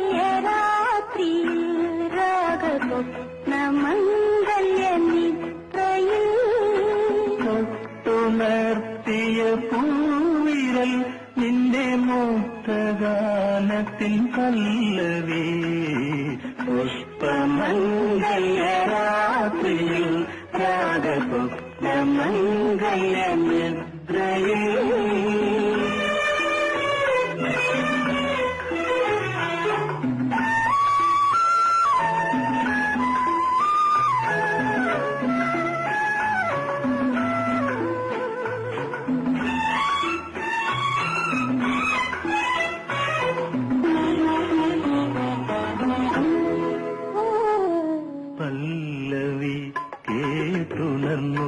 പുഷ്പമംഗളരാത്രി രാഗസ്വപ്നമംഗല്യ നിദ്രയിൽ തൊട്ടുണർത്തിയ പൂവിരൽ നിന്റെ മൂത്രഗാനത്തിൻ പല്ലവേ പുഷ്പമംഗള പല്ലവി കേട്ടുണർന്നു.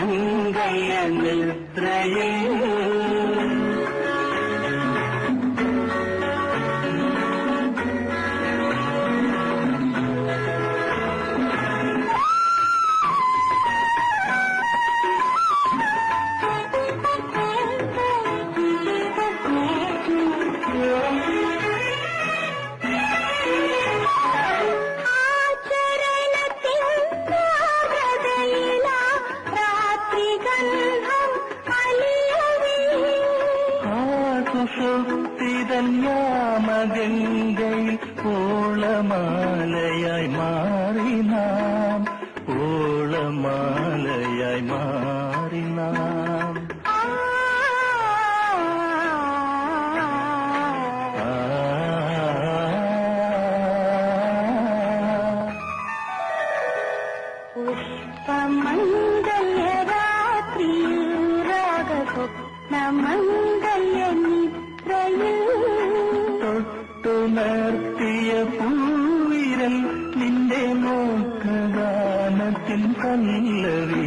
மங்கைய நிற்றையில் സുഷുപ്തിതന്യാമഗംഗയിൽ ഓളമാലയായി മാറി നാം ഓളമാലയായി മാറി നാം ആ ആ പുഷ്പമംഗല്യരാത്രി രാഗസ്വപ്നമംഗല്യ തൊട്ടുണർത്തിയ പൂവിരൽ നിന്റെ നോക്കഗാനത്തിൻ പല്ലവി.